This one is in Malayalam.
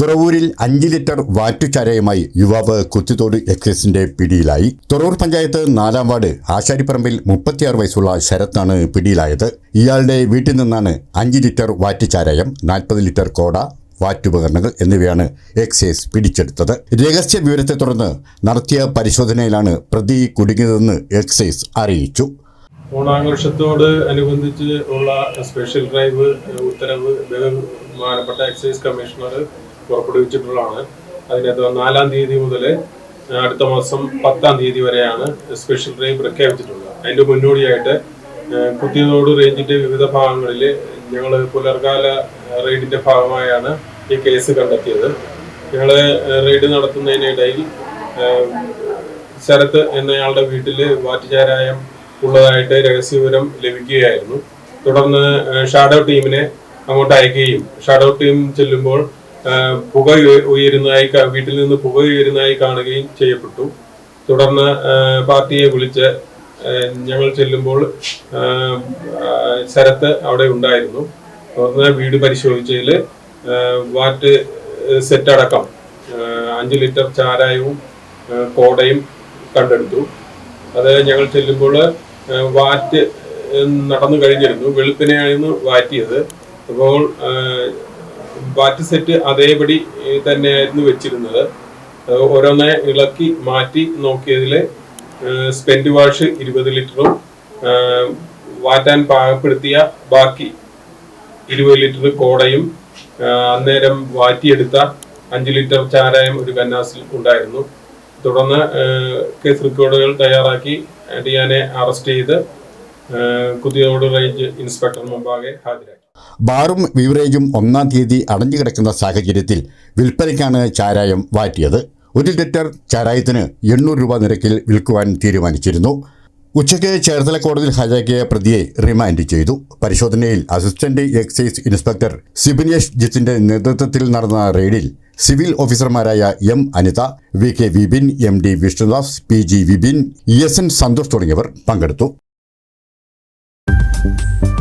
തുറവൂരിൽ അഞ്ച് ലിറ്റർ വാറ്റുചാരയുമായി യുവാവ് കുത്തിത്തോട് എക്സൈസിന്റെ പിടിയിലായി. തുറവൂർ പഞ്ചായത്ത് നാലാം വാർഡ് ആശാരിപ്പറമ്പിൽ മുപ്പത്തിയാറ് വയസ്സുള്ള ശരത്താണ് പിടിയിലായത്. ഇയാളുടെ വീട്ടിൽ നിന്നാണ് അഞ്ച് ലിറ്റർ വാറ്റുചാരായം നാൽപ്പത് ലിറ്റർ കോട വാറ്റുപകരണങ്ങൾ എന്നിവയാണ് എക്സൈസ് പിടിച്ചെടുത്തത്. രഹസ്യ വിവരത്തെ തുടർന്ന് നടത്തിയ പരിശോധനയിലാണ് പ്രതി കുടുങ്ങിയതെന്ന് എക്സൈസ് അറിയിച്ചു. ഓണാഘോഷത്തോട് അനുബന്ധിച്ച് ഉള്ള സ്പെഷ്യൽ ഡ്രൈവ് ഉത്തരവ് ബഹുമാനപ്പെട്ട എക്സൈസ് കമ്മീഷണർ പുറപ്പെടുവിച്ചിട്ടുള്ളതാണ്. അതിനകത്ത് നാലാം തീയതി മുതൽ അടുത്ത മാസം പത്താം തീയതി വരെയാണ് സ്പെഷ്യൽ ട്രെയിൻ പ്രഖ്യാപിച്ചിട്ടുള്ളത്. അതിന്റെ മുന്നോടിയായിട്ട് കുത്തിയതോട് റേഞ്ചിന്റെ വിവിധ ഭാഗങ്ങളിൽ ഞങ്ങൾ പുലർകാല റെയ്ഡിന്റെ ഭാഗമായാണ് ഈ കേസ് കണ്ടെത്തിയത്. ഞങ്ങൾ റെയ്ഡ് നടത്തുന്നതിനിടയിൽ ശരത്ത് എന്നയാളുടെ വീട്ടിൽ വാറ്റുചാരായം ഉള്ളതായിട്ട് രഹസ്യവിവരം ലഭിക്കുകയായിരുന്നു. തുടർന്ന് ഷാഡോ ടീമിനെ അങ്ങോട്ട് അയക്കുകയും ഷാഡോ ടീം ചെല്ലുമ്പോൾ പുക ഉയ- ഉയരുന്നതായി വീട്ടിൽ നിന്ന് പുക ഉയരുന്നതായി കാണുകയും ചെയ്യപ്പെട്ടു. തുടർന്ന് പാർട്ടിയെ വിളിച്ച് ഞങ്ങൾ ചെല്ലുമ്പോൾ ശരത്ത് അവിടെ ഉണ്ടായിരുന്നു. തുടർന്ന് വീട് പരിശോധിച്ചതിൽ വാറ്റ് സെറ്റ് അടക്കം അഞ്ച് ലിറ്റർ ചാരായവും കോടയും കണ്ടെടുത്തു. അത് ഞങ്ങൾ ചെല്ലുമ്പോൾ വാറ്റ് നടന്നു കഴിഞ്ഞിരുന്നു. വെളുപ്പിനെയായിരുന്നു വാറ്റിയത്. അപ്പോൾ വാറ്റ് സെറ്റ് അതേപടി തന്നെയായിരുന്നു വെച്ചിരുന്നത്. ഓരോന്നേ ഇളക്കി മാറ്റി നോക്കിയതിൽ സ്പെൻഡ് വാഷ് ഇരുപത് ലിറ്ററും വാറ്റാൻ പാകപ്പെടുത്തിയ ബാക്കി ഇരുപത് ലിറ്റർ കോടയും അന്നേരം വാറ്റിയെടുത്ത അഞ്ച് ലിറ്റർ ചാരായം ഒരു കന്നാസിൽ ഉണ്ടായിരുന്നു. തുടർന്ന് കേസ് റെക്കോർഡുകൾ തയ്യാറാക്കി ഡിയാനെ അറസ്റ്റ് ചെയ്ത് ഇൻസ്പെക്ടർ മുമ്പാകെ ഹാജരാക്കി. ബാറും ബീവറേജും ഒന്നാം തീയതി അടഞ്ഞു കിടക്കുന്ന സാഹചര്യത്തിൽ വിൽപ്പനയ്ക്കാണ് ചാരായം വാറ്റിയത്. ഒരു ലിറ്റർ ചാരായത്തിന് എണ്ണൂറ് രൂപ നിരക്കിൽ വിൽക്കുവാൻ തീരുമാനിച്ചിരുന്നു. ഉച്ചയ്ക്ക് ചേർത്തല കോടതിയിൽ ഹാജരാക്കിയ പ്രതിയെ റിമാൻഡ് ചെയ്തു. പരിശോധനയിൽ അസിസ്റ്റന്റ് എക്സൈസ് ഇൻസ്പെക്ടർ സിബിനേഷ് ജിത്തിന്റെ നേതൃത്വത്തിൽ നടന്ന റെയ്ഡിൽ സിവിൽ ഓഫീസർമാരായ M Anitha V K Vipin M D Vishnudas P G Vipin E S N Santhosh തുടങ്ങിയവർ പങ്കെടുത്തു. Thank